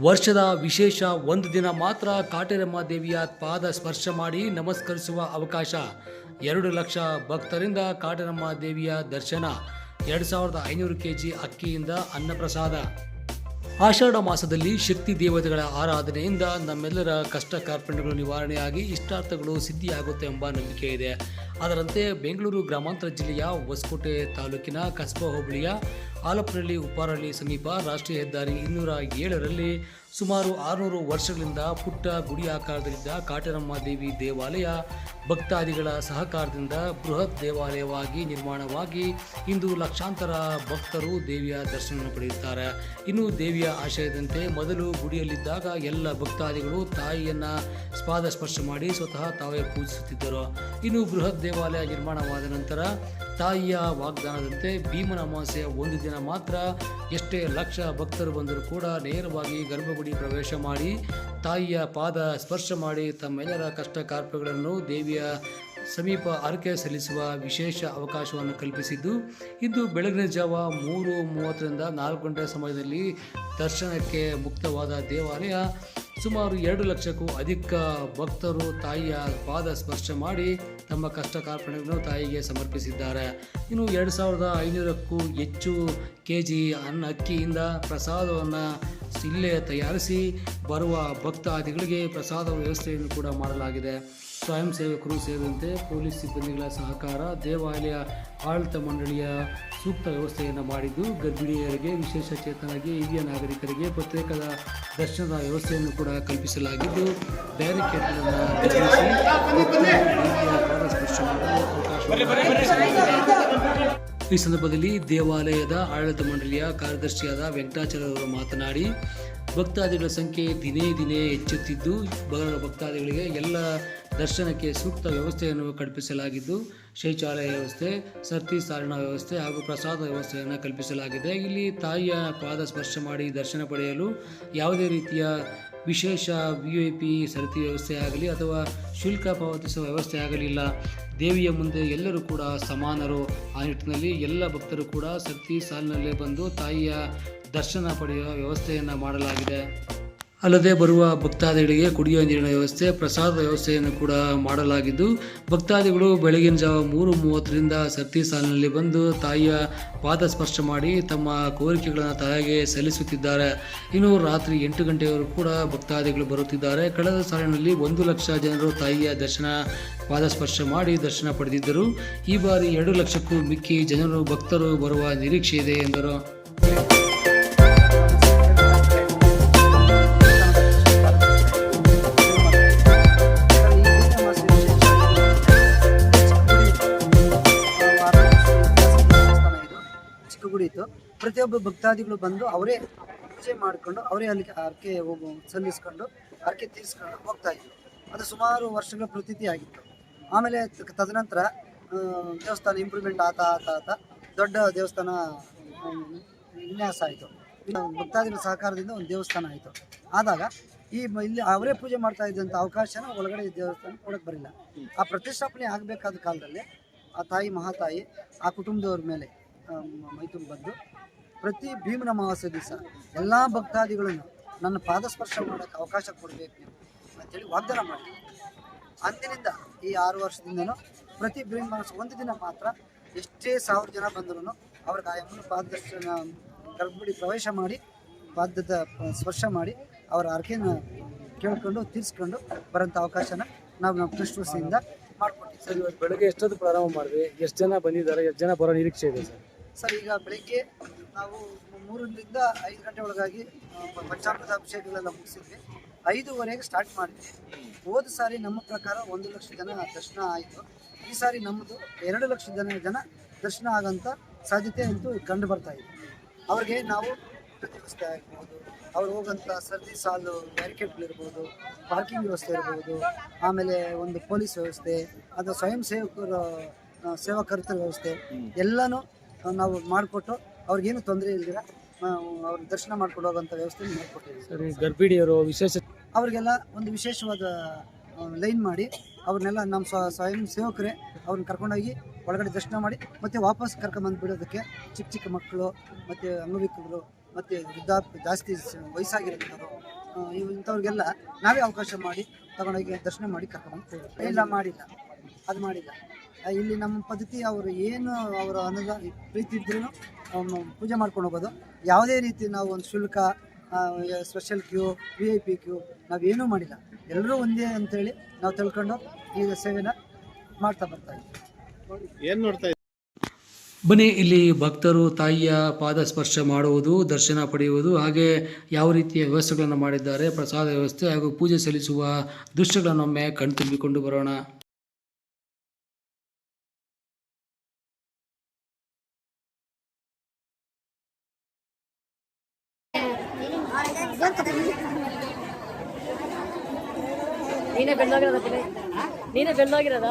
ವರ್ಷದ ವಿಶೇಷ ಒಂದು ದಿನ ಮಾತ್ರ ಕಾಟೇರಮ್ಮ ದೇವಿಯ ಪಾದ ಸ್ಪರ್ಶ ಮಾಡಿ ನಮಸ್ಕರಿಸುವ ಅವಕಾಶ. ಎರಡು ಲಕ್ಷ ಭಕ್ತರಿಂದ ಕಾಟೇರಮ್ಮ ದೇವಿಯ ದರ್ಶನ. ಎರಡು ಸಾವಿರದ ಐನೂರು ಕೆ ಜಿ ಅಕ್ಕಿಯಿಂದ ಅನ್ನಪ್ರಸಾದ. ಆಷಾಢ ಮಾಸದಲ್ಲಿ ಶಕ್ತಿ ದೇವತೆಗಳ ಆರಾಧನೆಯಿಂದ ನಮ್ಮೆಲ್ಲರ ಕಷ್ಟ ಕಾರ್ಪಣ್ಯಗಳು ನಿವಾರಣೆಯಾಗಿ ಇಷ್ಟಾರ್ಥಗಳು ಸಿದ್ಧಿಯಾಗುತ್ತೆ ಎಂಬ ನಂಬಿಕೆ ಇದೆ. ಅದರಂತೆ ಬೆಂಗಳೂರು ಗ್ರಾಮಾಂತರ ಜಿಲ್ಲೆಯ ಹೊಸಕೋಟೆ ತಾಲೂಕಿನ ಕಸ್ಬಾ ಹೋಬಳಿಯ ಆಲಪನಹಳ್ಳಿ ಉಪ್ಪಾರಹಳ್ಳಿ ಸಮೀಪ ರಾಷ್ಟ್ರೀಯ ಹೆದ್ದಾರಿ ಇನ್ನೂರ ಏಳರಲ್ಲಿ ಸುಮಾರು ಆರುನೂರು ವರ್ಷಗಳಿಂದ ಪುಟ್ಟ ಗುಡಿ ಆಕಾರದಲ್ಲಿದ್ದ ಕಾಟರಮ್ಮ ದೇವಿ ದೇವಾಲಯ ಭಕ್ತಾದಿಗಳ ಸಹಕಾರದಿಂದ ಬೃಹತ್ ದೇವಾಲಯವಾಗಿ ನಿರ್ಮಾಣವಾಗಿ ಇಂದು ಲಕ್ಷಾಂತರ ಭಕ್ತರು ದೇವಿಯ ದರ್ಶನ ಪಡೆಯುತ್ತಾರೆ. ಇನ್ನು ದೇವಿಯ ಆಶಯದಂತೆ ಮೊದಲು ಗುಡಿಯಲ್ಲಿದ್ದಾಗ ಎಲ್ಲ ಭಕ್ತಾದಿಗಳು ತಾಯಿಯನ್ನ ಸ್ಪಾದ ಸ್ಪರ್ಶ ಮಾಡಿ ಸ್ವತಃ ತಾವೇ ಪೂಜಿಸುತ್ತಿದ್ದರು. ಇನ್ನು ಬೃಹತ್ ದೇವಾಲಯ ನಿರ್ಮಾಣವಾದ ನಂತರ ತಾಯಿಯ ವಾಗ್ದಾನದಂತೆ ಭೀಮನ ಅಮಾವಾಸ್ಯೆಯ ಒಂದು ದಿನ ಮಾತ್ರ ಎಷ್ಟೇ ಲಕ್ಷ ಭಕ್ತರು ಬಂದರೂ ಕೂಡ ನೇರವಾಗಿ ಗರ್ಭಗುಡಿ ಪ್ರವೇಶ ಮಾಡಿ ತಾಯಿಯ ಪಾದ ಸ್ಪರ್ಶ ಮಾಡಿ ತಮ್ಮೆಲ್ಲರ ಕಷ್ಟ ಕಾರ್ಪಗಳನ್ನು ದೇವಿಯ ಸಮೀಪ ಅರಕೆ ಸಲ್ಲಿಸುವ ವಿಶೇಷ ಅವಕಾಶವನ್ನು ಕಲ್ಪಿಸಿದ್ದು, ಇಂದು ಬೆಳಗಿನ ಜಾವ ಮೂರು ಮೂವತ್ತರಿಂದ ನಾಲ್ಕು ಗಂಟೆ ಸಮಯದಲ್ಲಿ ದರ್ಶನಕ್ಕೆ ಮುಕ್ತವಾದ ದೇವಾಲಯ. ಸುಮಾರು ಎರಡು ಲಕ್ಷಕ್ಕೂ ಅಧಿಕ ಭಕ್ತರು ತಾಯಿಯ ಪಾದ ಸ್ಪರ್ಶ ಮಾಡಿ ತಮ್ಮ ಕಷ್ಟ ಕಾರ್ಪಣೆಗಳನ್ನು ತಾಯಿಗೆ ಸಮರ್ಪಿಸಿದ್ದಾರೆ. ಇನ್ನು ಎರಡು ಸಾವಿರದ ಐನೂರಕ್ಕೂ ಹೆಚ್ಚು ಕೆ ಜಿ ಅನ್ನ ಅಕ್ಕಿಯಿಂದ ಪ್ರಸಾದವನ್ನು ಇಲ್ಲೇ ತಯಾರಿಸಿ ಬರುವ ಭಕ್ತಾದಿಗಳಿಗೆ ಪ್ರಸಾದ ವ್ಯವಸ್ಥೆಯನ್ನು ಕೂಡ ಮಾಡಲಾಗಿದೆ. ಸ್ವಯಂ ಸೇವಕರು ಸೇರಿದಂತೆ ಪೊಲೀಸ್ ಸಿಬ್ಬಂದಿಗಳ ಸಹಕಾರ ದೇವಾಲಯ ಆಡಳಿತ ಮಂಡಳಿಯ ಸೂಕ್ತ ವ್ಯವಸ್ಥೆಯನ್ನು ಮಾಡಿದ್ದು, ಗರ್ಭಿಣಿಯರಿಗೆ ವಿಶೇಷ ಚೇತನಾಗಿ ಹಿರಿಯ ನಾಗರಿಕರಿಗೆ ಪ್ರತ್ಯೇಕದ ದರ್ಶನದ ವ್ಯವಸ್ಥೆಯನ್ನು ಕೂಡ ಕಲ್ಪಿಸಲಾಗಿದ್ದು ಈ ಸಂದರ್ಭದಲ್ಲಿ ದೇವಾಲಯದ ಆಡಳಿತ ಮಂಡಳಿಯ ಕಾರ್ಯದರ್ಶಿಯಾದ ವೆಂಕಟಾಚಲವರು ಮಾತನಾಡಿ ಭಕ್ತಾದಿಗಳ ಸಂಖ್ಯೆ ದಿನೇ ದಿನೇ ಹೆಚ್ಚುತ್ತಿದ್ದು ಭಕ್ತಾದಿಗಳಿಗೆ ಎಲ್ಲ ದರ್ಶನಕ್ಕೆ ಸೂಕ್ತ ವ್ಯವಸ್ಥೆಯನ್ನು ಕಲ್ಪಿಸಲಾಗಿದ್ದು, ಶೌಚಾಲಯ ವ್ಯವಸ್ಥೆ, ಸರ್ತಿ ಸಾರಣ ವ್ಯವಸ್ಥೆ ಹಾಗೂ ಪ್ರಸಾದ ವ್ಯವಸ್ಥೆಯನ್ನು ಕಲ್ಪಿಸಲಾಗಿದೆ. ಇಲ್ಲಿ ತಾಯಿಯ ಪಾದ ಸ್ಪರ್ಶ ಮಾಡಿ ದರ್ಶನ ಪಡೆಯಲು ಯಾವುದೇ ರೀತಿಯ ವಿಶೇಷ ವಿ ಐ ಪಿ ಸರತಿ ವ್ಯವಸ್ಥೆ ಆಗಲಿ ಅಥವಾ ಶುಲ್ಕ ಪಾವತಿಸುವ ವ್ಯವಸ್ಥೆ ಆಗಲಿಲ್ಲ. ದೇವಿಯ ಮುಂದೆ ಎಲ್ಲರೂ ಕೂಡ ಸಮಾನರು. ಆ ನಿಟ್ಟಿನಲ್ಲಿ ಎಲ್ಲ ಭಕ್ತರು ಕೂಡ ಸರತಿ ಸಾಲಿನಲ್ಲೇ ಬಂದು ತಾಯಿಯ ದರ್ಶನ ಪಡೆಯುವ ವ್ಯವಸ್ಥೆಯನ್ನು ಮಾಡಲಾಗಿದೆ. ಅಲ್ಲದೆ ಬರುವ ಭಕ್ತಾದಿಗಳಿಗೆ ಕುಡಿಯುವ ನೀರಿನ ವ್ಯವಸ್ಥೆ, ಪ್ರಸಾದ ವ್ಯವಸ್ಥೆಯನ್ನು ಕೂಡ ಮಾಡಲಾಗಿದ್ದು, ಭಕ್ತಾದಿಗಳು ಬೆಳಗಿನ ಜಾವ ಮೂರು ಮೂವತ್ತರಿಂದ ಸರ್ತಿ ಸಾಲಿನಲ್ಲಿ ಬಂದು ತಾಯಿಯ ಪಾದ ಸ್ಪರ್ಶ ಮಾಡಿ ತಮ್ಮ ಕೋರಿಕೆಗಳನ್ನು ತಾಯಿಗೆ ಸಲ್ಲಿಸುತ್ತಿದ್ದಾರೆ. ಇನ್ನು ರಾತ್ರಿ ಎಂಟು ಗಂಟೆಯವರೆಗೂ ಕೂಡ ಭಕ್ತಾದಿಗಳು ಬರುತ್ತಿದ್ದಾರೆ. ಕಳೆದ ಸಾಲಿನಲ್ಲಿ ಒಂದು ಲಕ್ಷ ಜನರು ತಾಯಿಯ ದರ್ಶನ, ಪಾದ ಸ್ಪರ್ಶ ಮಾಡಿ ದರ್ಶನ ಪಡೆದಿದ್ದರು. ಈ ಬಾರಿ ಎರಡು ಲಕ್ಷಕ್ಕೂ ಮಿಕ್ಕಿ ಜನರು ಭಕ್ತರು ಬರುವ ನಿರೀಕ್ಷೆ ಇದೆ ಎಂದರು. ಗುಡಿ ಇತ್ತು ಪ್ರತಿಯೊಬ್ಬ ಭಕ್ತಾದಿಗಳು ಬಂದು ಅವರೇ ಪೂಜೆ ಮಾಡಿಕೊಂಡು ಅವರೇ ಅಲ್ಲಿ ಹರಕೆ ಹೋಗು, ಸಲ್ಲಿಸ್ಕೊಂಡು ಹರಕೆ ತೀರಿಸ್ಕೊಂಡು ಹೋಗ್ತಾ ಇದ್ರು. ಅದು ಸುಮಾರು ವರ್ಷಗಳ ಪ್ರತೀತಿ ಆಗಿತ್ತು. ಆಮೇಲೆ ತದನಂತರ ದೇವಸ್ಥಾನ ಇಂಪ್ರೂವ್ಮೆಂಟ್ ಆತ ಆತ ಆತ ದೊಡ್ಡ ದೇವಸ್ಥಾನ ವಿನ್ಯಾಸ ಆಯಿತು. ಭಕ್ತಾದಿಗಳ ಸಹಕಾರದಿಂದ ಒಂದು ದೇವಸ್ಥಾನ ಆಯಿತು. ಆದಾಗ ಈ ಇಲ್ಲಿ ಅವರೇ ಪೂಜೆ ಮಾಡ್ತಾ ಇದ್ದಂಥ ಅವಕಾಶನ ಒಳಗಡೆ ದೇವಸ್ಥಾನ ಕೊಡಕ್ಕೆ ಬರಲಿಲ್ಲ. ಆ ಪ್ರತಿಷ್ಠಾಪನೆ ಆಗಬೇಕಾದ ಕಾಲದಲ್ಲಿ ಆ ತಾಯಿ ಮಹಾತಾಯಿ ಆ ಕುಟುಂಬದವ್ರ ಮೇಲೆ ಆ, ಮ- ಮೈತುಂಬ ಬಂದು ಪ್ರತಿ ಭೀಮನ ಅಮಾವಾಸ್ಯ ದಿವಸ ಎಲ್ಲ ಭಕ್ತಾದಿಗಳನ್ನು ನನ್ನ ಪಾದಸ್ಪರ್ಶ ಮಾಡೋಕ್ಕೆ ಅವಕಾಶ ಕೊಡಬೇಕು ಅಂತೇಳಿ ವಾಗ್ದಾನ ಮಾಡಿ ಅಂದಿನಿಂದ ಈ ಆರು ವರ್ಷದಿಂದನೂ ಪ್ರತಿ ಭೀಮ ಒಂದು ದಿನ ಮಾತ್ರ ಎಷ್ಟೇ ಸಾವಿರ ಜನ ಬಂದರೂ ಅವ್ರಿಗೆ ಆ ಅಮ್ಮನ ಪಾದದರ್ಶನ ಗರ್ಭಗುಡಿ ಪ್ರವೇಶ ಮಾಡಿ ಪಾದದ ಸ್ಪರ್ಶ ಮಾಡಿ ಅವರ ಅರ್ಕೆನ ಕೇಳ್ಕೊಂಡು ತೀರಿಸ್ಕೊಂಡು ಬರೋಂಥ ಅವಕಾಶನ ನಾವು ನಮ್ಮ ಕೃಷ್ಣ ಮಾಡಿಕೊಟ್ಟಿದ್ದೀವಿ. ಸರ್ ಇವತ್ತು ಬೆಳಗ್ಗೆ ಎಷ್ಟೊತ್ತು ಪ್ರಾರಂಭ ಮಾಡಿದ್ವಿ ಎಷ್ಟು ಜನ ಬಂದಿದ್ದಾರೆ? ಎಷ್ಟು ಜನ ಬರೋ ನಿರೀಕ್ಷೆ ಇದೆ ಸರ್? ಸರ್, ಈಗ ಬೆಳಿಗ್ಗೆ ನಾವು ಮೂರರಿಂದ ಐದು ಗಂಟೆ ಒಳಗಾಗಿ ಪಂಚಾಮೃತ ಅಭಿಷೇಕಗಳೆಲ್ಲ ಮುಗಿಸಿದ್ವಿ. ಐದೂವರೆಗೆ ಸ್ಟಾರ್ಟ್ ಮಾಡಿದ್ವಿ. ಹೋದ ಸಾರಿ ನಮ್ಮ ಪ್ರಕಾರ ಒಂದು ಲಕ್ಷ ಜನ ದರ್ಶನ ಆಯಿತು. ಈ ಸಾರಿ ನಮ್ಮದು ಎರಡು ಲಕ್ಷ ಜನ ಜನ ದರ್ಶನ ಆಗೋಂಥ ಸಾಧ್ಯತೆ ಅಂತೂ ಕಂಡು ಬರ್ತಾ ಇದೆ. ಅವ್ರಿಗೆ ನಾವು ವ್ಯವಸ್ಥೆ ಆಗಿರ್ಬೋದು ಅವ್ರು ಹೋಗೋಂಥ ಸರ್ದಿ ಸಾಲು ಬ್ಯಾರಿಕೇಡ್ಗಳಿರ್ಬೋದು ಪಾರ್ಕಿಂಗ್ ವ್ಯವಸ್ಥೆ ಇರ್ಬೋದು, ಆಮೇಲೆ ಒಂದು ಪೊಲೀಸ್ ವ್ಯವಸ್ಥೆ ಅಥವಾ ಸ್ವಯಂ ಸೇವಕರು ಸೇವಾಕರ್ತರ ವ್ಯವಸ್ಥೆ, ಎಲ್ಲನೂ ನಾವು ಮಾಡಿಕೊಟ್ಟು ಅವ್ರಿಗೇನು ತೊಂದರೆ ಇಲ್ದಿರ ಅವ್ರ ದರ್ಶನ ಮಾಡ್ಕೊಂಡು ಹೋಗೋಂಥ ವ್ಯವಸ್ಥೆ ಮಾಡಿಕೊಟ್ಟಿದ್ದೀವಿ ಸರಿ ಗರ್ಭಿಣಿಯರು ವಿಶೇಷ ಅವರಿಗೆಲ್ಲ ಒಂದು ವಿಶೇಷವಾದ ಲೈನ್ ಮಾಡಿ ಅವ್ರನ್ನೆಲ್ಲ ನಮ್ಮ ಸ್ವ ಸ್ವಯಂ ಸೇವಕರೇ ಅವ್ರನ್ನ ಕರ್ಕೊಂಡೋಗಿ ಒಳಗಡೆ ದರ್ಶನ ಮಾಡಿ ಮತ್ತೆ ವಾಪಸ್ ಕರ್ಕೊಂಬಂದು ಬಿಡೋದಕ್ಕೆ ಚಿಕ್ಕ ಚಿಕ್ಕ ಮಕ್ಕಳು ಮತ್ತು ಅಂಗವಿಕಲರು ಮತ್ತು ವೃದ್ಧಾ ಜಾಸ್ತಿ ವಯಸ್ಸಾಗಿರೋಂಥವ್ರು ಇಂಥವ್ರಿಗೆಲ್ಲ ನಾವೇ ಅವಕಾಶ ಮಾಡಿ ತಗೊಂಡೋಗಿ ದರ್ಶನ ಮಾಡಿ ಕರ್ಕೊಂಡು. ಇಲ್ಲ ಮಾಡಿಲ್ಲ. ಅದು ಮಾಡಿಲ್ಲ. ಇಲ್ಲಿ ನಮ್ಮ ಪದ್ಧತಿ ಅವರು ಏನು ಅವರ ಅನುದಾನ ಪ್ರೀತಿ ಇದ್ರೂ ಪೂಜೆ ಮಾಡ್ಕೊಂಡು ಹೋಗೋದು. ಯಾವುದೇ ರೀತಿ ನಾವು ಒಂದು ಶುಲ್ಕ special queue V I P queue ನಾವೇನೂ ಮಾಡಿಲ್ಲ. ಎಲ್ಲರೂ ಒಂದೇ ಅಂತೇಳಿ ನಾವು ತಿಳ್ಕೊಂಡು ಈ ಸೇವೆನ ಮಾಡ್ತಾ ಬರ್ತಾ ಇದ್ದೀವಿ. ಏನು ನೋಡ್ತಾ ಬನ್ನಿ ಇಲ್ಲಿ ಭಕ್ತರು ತಾಯಿಯ ಪಾದ ಸ್ಪರ್ಶ ಮಾಡುವುದು ದರ್ಶನ ಪಡೆಯುವುದು ಹಾಗೆ ಯಾವ ರೀತಿಯ ವ್ಯವಸ್ಥೆಗಳನ್ನು ಮಾಡಿದ್ದಾರೆ ಪ್ರಸಾದ ವ್ಯವಸ್ಥೆ ಹಾಗೂ ಪೂಜೆ ಸಲ್ಲಿಸುವ ದೃಶ್ಯಗಳನ್ನೊಮ್ಮೆ ಕಣ್ತುಂಬಿಕೊಂಡು ಬರೋಣ. ನೀನೇ ಬೆಳ್ಳೋಗಿರೋದ ಕಡೆ ನೀನೇ ಬೆಳ್ಳೋಗಿರೋದ?